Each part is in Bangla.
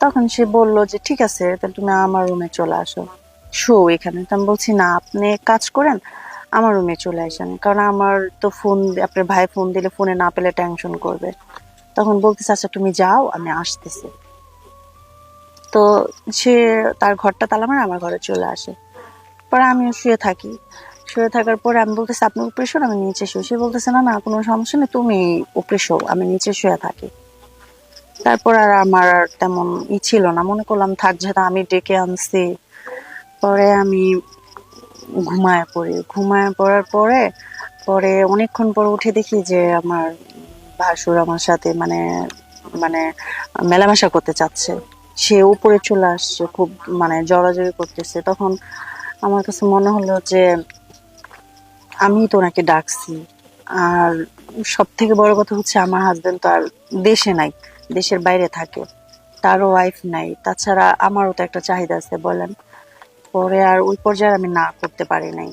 তখন সে বলল যে, ঠিক আছে, তাহলে তুমি আমার রুমে চলে আসো। শো এখানে। তো আমি বলছি, না, আপনি কাজ করেন, আমার রুমে চলে আসেন। কারণ আমার তো ফোন আপনার ভাই ফোন দিলে ফোনে না পেলে টেনশন করবে। তখন বলতেছে আচ্ছা তুমি যাও, আমি আসতেছি। তো সে তার ঘরটা তালা মারে আমার ঘরে চলে আসে। পরে আমিও শুয়ে থাকি। শুয়ে থাকার পরে আমি বলতেছি, আপনি উপরে শোন, আমি নিচে শুয়ে সে বলতেছে, না না, কোনো সমস্যা নেই, তুমি উপরে শো, আমি নিচে শুয়ে থাকি। তারপর আর আমার আর তেমন ই ছিল না। মনে করলাম, থাক যেহেতু আমি ডেকে আনছি। পরে আমি ঘুমায় পড়ি। ঘুমায় পড়ার পরে পরে অনেকক্ষণ পর উঠে দেখি যে আমার ভাসুর আমার সাথে মানে মানে মেলামেশা করতে চাচ্ছে। সে উপরে চলে আসছে, খুব মানে জড়াজড়ি করতেছে। তখন আমার কাছে মনে হলো যে, আমি তো ওনাকে ডাকছি। আর সব থেকে বড় কথা হচ্ছে, আমার হাজবেন্ড তো আর দেশে নাই। দেশের বাইরে থাকে। তারও ওয়াইফ নাই। তাছাড়া আমারও তো একটা চাহিদা আছে, বলেন। পরে আর ওই পর্যায়ে আমি না করতে পারি নাই।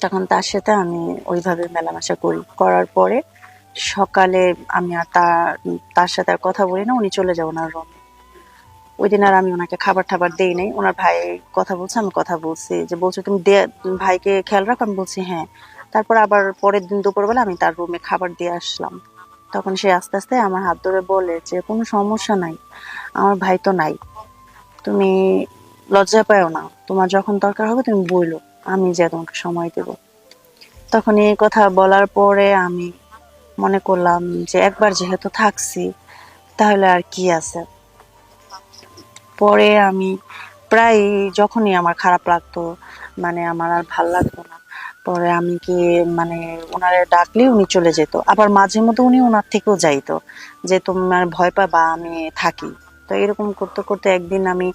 তখন তার সাথে আমি ওইভাবে মেলামেশা করি। করার পরে সকালে আমি আর তার সাথে আর কথা বলি না, উনি চলে যাব ওনার রুম ওই দিন আর আমি ওনাকে খাবার টাবার দেই নাই। ওনার ভাই কথা বলছে, আমি কথা বলছি। যে বলছো, তুমি ভাইকে খেয়াল রাখো? আমি বলছি হ্যাঁ। তারপর আবার পরের দিন দুপুরবেলা আমি তার রুমে খাবার দিয়ে আসলাম। তখন সে আস্তে আস্তে আমার হাত ধরে বলে যে, কোনো সমস্যা নাই, আমার ভাই তো নাই। তুমি লজ্জা পাও না। তোমার যখন দরকার হবে তুমি বইলো, আমি যে তোমাকে সময় দেব। তখন এই কথা বলার পরে আমি মনে করলাম যে, একবার যেহেতু থাকছি, তাহলে আর কি আছে? পরে আমি প্রায় যখনই আমার খারাপ লাগতো মানে আমার আর ভালো লাগতো না পরে আমি কি মানে ওনারে ডাকলে উনি চলে যেত। আবার মাঝে মধ্যে উনি ওনার থেকেও যাইতো যে, তোমার ভয় পাবা, আমি থাকি। তো এরকম করতে করতে একদিন আমি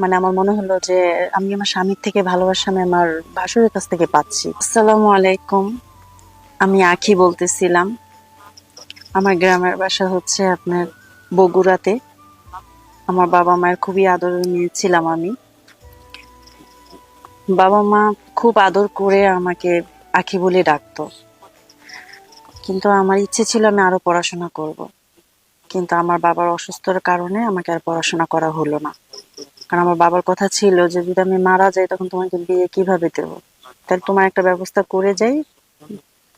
মানে আমার মনে হলো যে, আমি আমার স্বামীর থেকে ভালোবাসা আমি আমার ভাসুরের কাছ থেকে পাচ্ছি। আসসালামু আলাইকুম। আমি আখি বলতেছিলাম। আমার গ্রামের বাসা হচ্ছে আপনার বগুড়াতে। আমার বাবা মায়ের খুবই আদরের মেয়ে ছিলাম আমি। বাবা মা খুব আদর করে আমাকে আখি বলে ডাকতো। কিন্তু আমার ইচ্ছে ছিল আমি আরও পড়াশোনা করব। কিন্তু আমার বাবার অসুস্থর কারণে আমাকে আর পড়াশোনা করা হলো না। কারণ আমার বাবার কথা ছিল যে, যদি আমি মারা যাই, তখন তোমাকে বিয়ে কীভাবে দেবো? তাহলে তোমার একটা ব্যবস্থা করে যাই,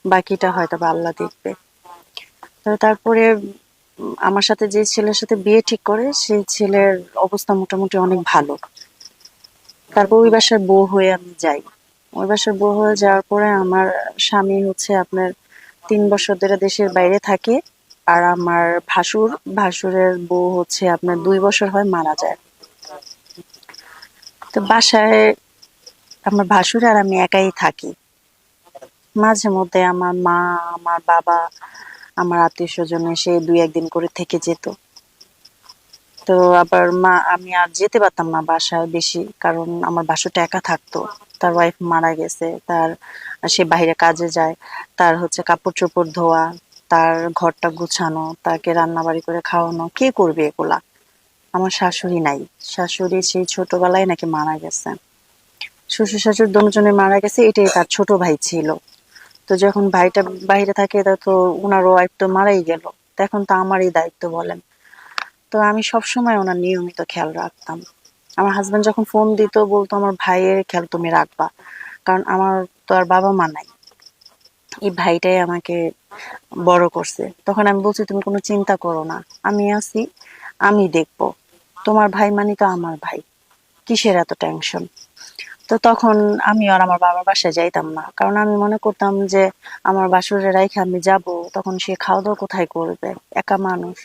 বাকিটা হয়তো বা আল্লাহ দেখবে। তারপরে আমার সাথে যে ছেলের সাথে বিয়ে ঠিক করে, সেই ছেলের অবস্থা মোটামুটি অনেক ভালো। তারপর ওই বাসার বউ হয়ে আমি যাই। ওই বাসার বউ হয়ে যাওয়ার পরে আমার স্বামী হচ্ছে আপনার তিন বছর ধরে দেশের বাইরে থাকে আর আমার ভাসুর, ভাসুরের বউ হচ্ছে আপনার দুই বছর হয় মারা যায়। তো বাসায় আমার ভাসুর আর আমি একাই থাকি। মাঝে মধ্যে আমার মা, আমার বাবা, আমার আত্মীয় স্বজন এসে দুই একদিন করে থেকে যেত। তো আবার মা, আমি আর যেতে পারতাম না বাসায় বেশি, কারণ আমার বাসাটা একা থাকতো। তার ওয়াইফ মারা গেছে, তার, সে বাইরে কাজে যায়, তার হচ্ছে কাপড় চোপড় ধোয়া, তার ঘরটা গুছানো, তাকে রান্না বাড়ি করে খাওয়ানো, কে করবে এগুলা? আমার শাশুড়ি নাই। শাশুড়ি সেই ছোটবেলায় নাকি মারা গেছে। শ্বশুর শাশুর দুজনে মারা গেছে, এটাই তার ছোট ভাই ছিল। তো যখন ভাইটা বাইরে থাকে, তা তো ওনার ওয়াইফ তো মারাই গেল। এখন তো আমারই দায়িত্ব বলেন। তো আমি সবসময় ওনার নিয়মিত খেয়াল রাখতাম। আমার হাজবেন্ড যখন ফোন দিত, বলতো, আমার ভাইয়ের খেয়াল তুমি রাখবা, কারণ আমার তো আর বাবা মা নাই। এই ভাইটাই আমাকে বড় করছে। তখন আমি বলছি, তুমি কোনো চিন্তা করো না, আমি আছি, আমি দেখব। তোমার ভাই মানে তো আমার ভাই। কিসের এত টেনশন তো তখন আমি আর আমার বাবার বাসায় যাইতাম না, কারণ আমি মনে করতাম যে, আমার বাসুরে রাইখে আমি যাব, তখন সে খাওয়া দাওয়া কোথায় করবে? একা মানুষ।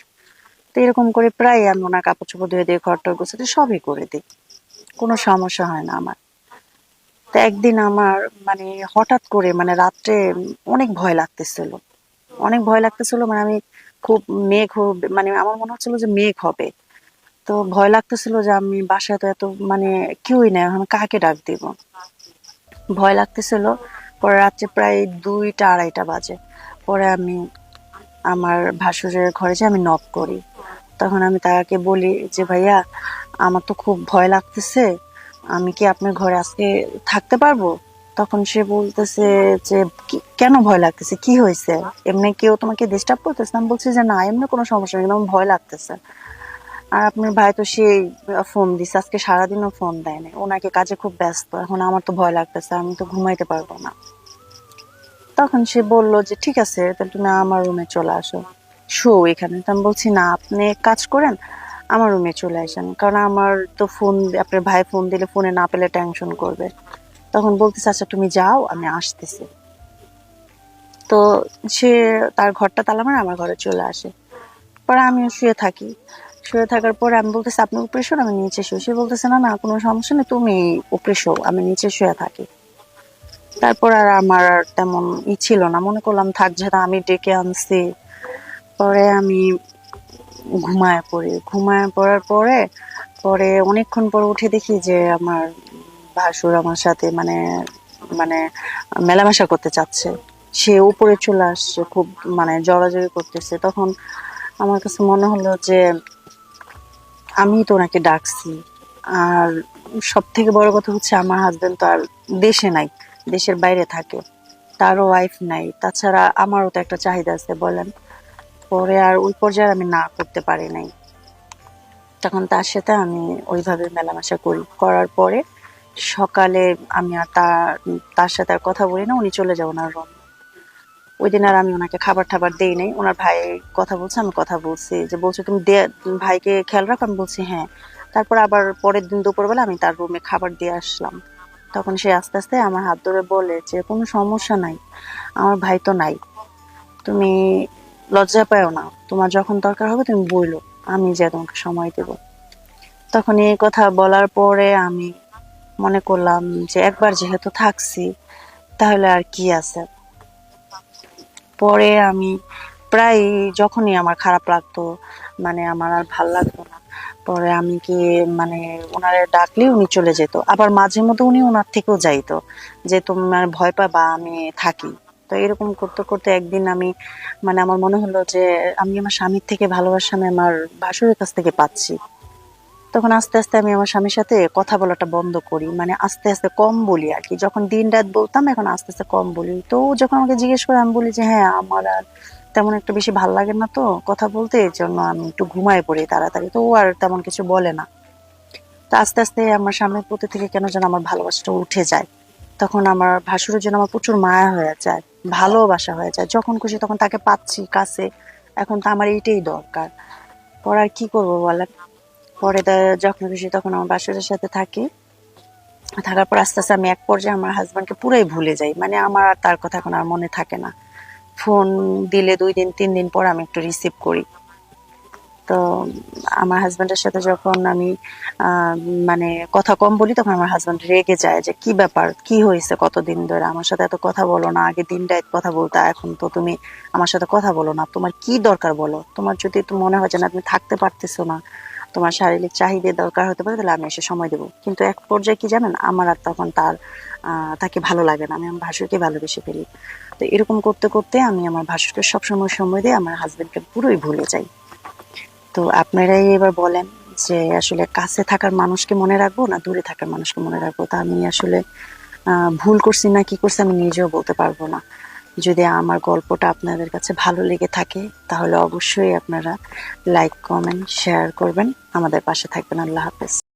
তো এরকম করে প্রায় আমি ওনার কাপড় চোপড় ধুয়ে দিয়ে ঘর টর গোছাতে সবই করে দিই। কোনো সমস্যা হয় না আমার। তো একদিন আমার মানে হঠাৎ করে মানে রাত্রে অনেক ভয় লাগতেছিল। অনেক ভয় লাগতেছিল মানে আমি খুব মেঘ মানে আমার মনে হচ্ছিল যে মেঘ হবে। তো ভয় লাগতেছিল যে আমি বাসায় তো এত মানে কেউই নেই আমি কাকে ডাক দিব? ভয় লাগতেছিল। পরে রাত্রে প্রায় দুইটা, আড়াইটা বাজে। পরে আমি আমার ভাসুরের ঘরে যে আমি নক করি। তখন আমি তাকে বলি যে, ভাইয়া, আমার তো খুব ভয় লাগতেছে। আমি কি আপনার ঘরে আজকে থাকতে পারব? তখন সে বলতেছে যে কেন ভয় লাগতেছে? কি হয়েছে? এমনি কেউ তোমাকে ডিস্টার্ব করতেছে? আমি বলছি যে, না, এমনি কোনো সমস্যা নেই আমার ভয় লাগতেছে। আর আপনার ভাই তো সে ফোন দিছে, আজকে সারাদিনও ফোন দেয় না ওনাকে কাজে খুব ব্যস্ত, এখন আমার তো ভয় লাগতেছে, আমি তো ঘুমাইতে পারব না। তখন সে বলল যে, ঠিক আছে, তাহলে তুমি আমার রুমে চলে আসো। শো এখানে। তো আমি বলছি, না, আপনি কাজ করেন, আমার রুমে চলে আসেন। কারণ আমার তো ফোন আপনার ভাই ফোন দিলে ফোনে না পেলে টেনশন করবে। তখন বলতেছে আচ্ছা তুমি যাও, আমি আসতেছি। তো সে তার ঘরটা তালা মারে আমার ঘরে চলে আসে। পরে আমিও শুয়ে থাকি। শুয়ে থাকার পরে আমি বলতেছি, আপনি উপরে শোন, আমি নিচে শুয়ে সে বলতেছে, না না, কোনো সমস্যা নেই, তুমি উপরে শো, আমি নিচে শুয়ে থাকি। তারপর আর আমার তেমন ই ছিল না। মনে করলাম, থাক যেটা আমি ডেকে আনছি। পরে আমি ঘুমায় পড়ি। ঘুমায় পড়ার পরে পরে অনেকক্ষণ পর উঠে দেখি যে আমার ভাসুর আমার সাথে মানে মানে মেলামেশা করতে চাচ্ছে। সে উপরে চলে আসছে, খুব মানে জড়াজড়ি করতেছে। তখন আমার কাছে মনে হলো যে আমি তো ওনাকে ডাকছি। আর সব থেকে বড় কথা হচ্ছে আমার হাজবেন্ড তো আর দেশে নাই, দেশের বাইরে থাকে। তারও ওয়াইফ নাই। তাছাড়া আমারও তো একটা চাহিদা আছে, বলেন। পরে আর ওই পর্যায়ে আমি না করতে পারি নাই। তখন তার সাথে আমি ওইভাবে মেলামেশা করি। করার পরে সকালে আমি আর তার সাথে আর কথা বলি না, উনি চলে যাও ওনার রুম ওই দিন আর আমি ওনাকে খাবার টাবার দেই নাই। ওনার ভাই কথা বলছে, আমি কথা বলছি। যে বলছে, তুমি ভাইকে খেয়াল রাখো? আমি বলছি হ্যাঁ। তারপর আবার পরের দিন দুপুরবেলা আমি তার রুমে খাবার দিয়ে আসলাম। তখন সে আস্তে আস্তে আমার হাত ধরে বলে যে, কোনো সমস্যা নাই। আমার ভাই তো নাই। তুমি লজ্জা পাও না। তোমার যখন দরকার হবে তুমি বইলো, আমি যে তোমাকে সময় দেব। তখন এই কথা বলার পরে আমি মনে করলাম যে একবার যেহেতু থাকছি, তাহলে আর কি আছে? পরে আমি প্রায় যখনই আমার খারাপ লাগতো মানে আমার আর ভালো লাগতো না, পরে আমি কি মানে ওনারে ডাকলে উনি চলে যেত। আবার মাঝে মধ্যে উনি ওনার থেকেও যাইতো, যে তোমার ভয় পাবা আমি থাকি। তো এরকম করতে করতে একদিন আমি মানে আমার মনে হলো যে আমি আমার স্বামীর থেকে ভালোবাসা আমি আমার ভাসুরের কাছ থেকে পাচ্ছি। তখন আস্তে আস্তে আমি আমার স্বামীর সাথে কথা বলাটা বন্ধ করি। মানে আস্তে আস্তে কম বলি আর কি। যখন দিন রাত বলতাম, এখন আস্তে আস্তে কম বলি। তো যখন আমাকে জিজ্ঞেস করে, আমি বলি যে হ্যাঁ আমার আর তেমন একটা বেশি ভালো লাগে না তো কথা বলতে এর জন্য আমি একটু ঘুমায় পড়ি তাড়াতাড়ি। তো আর তেমন কিছু বলে না। তো আস্তে আস্তে আমার স্বামীর প্রতি থেকে কেন যেন আমার ভালোবাসাটা উঠে যায়। তখন আমার ভাসুরের জন্য আমার প্রচুর মায়া হয়ে যায়, ভালোবাসা হয়ে যায়। যখন খুশি তখন তাকে পাচ্ছি কাছে, এখন তো আমার এইটাই দরকার। পরে আর কি করব বলেন? পরে যখন খুশি তখন আমার ভাসুরের সাথে থাকি। থাকার পর আস্তে আস্তে আমি এক পর্যায়ে আমার হাজবেন্ডকে পুরাই ভুলে যাই। মানে আমার আর তার কথা এখন আর মনে থাকে না। ফোন দিলে দুই দিন, তিন দিন পর আমি একটু রিসিভ করি। তো আমার হাজবেন্ডের সাথে যখন আমি মানে কথা কম বলি, তখন আমার হাজবেন্ড রেগে যায় যে, কি ব্যাপার? কি হয়েছে কতদিন ধরে? আমার সাথে এত কথা বলো না। আগে দিন রাত কথা বলতে, এখন তো তুমি আমার সাথে কথা বলো না। তোমার কি দরকার বলো? তোমার যদি মনে হয় যে, না, তুমি থাকতে পারতেছো না, তোমার শারীরিক চাহিদা দরকার হতে পারে, তাহলে আমি এসে সময় দেবো। কিন্তু এক পর্যায়ে কি জানেন, আমার আর তখন তার তাকে ভালো লাগে না। আমি আমার ভাসুরকে ভালোবেসে ফেলি। তো এরকম করতে করতে আমি আমার ভাসুরকে সবসময় সময় দিয়ে আমার হাজবেন্ডকে পুরোই ভুলে যাই। তো আপনারাই এবার বলেন যে আসলে কাছে থাকার মানুষকে মনে রাখব না দূরে থাকার মানুষকে মনে রাখব? তা আমি আসলে ভুল করছি না কি করছি আমি নিজেও বলতে পারব না। যদি আমার গল্পটা আপনাদের কাছে ভালো লেগে থাকে, তাহলে অবশ্যই আপনারা লাইক, কমেন্ট, শেয়ার করবেন। আমাদের পাশে থাকবেন। আল্লাহ হাফেজ।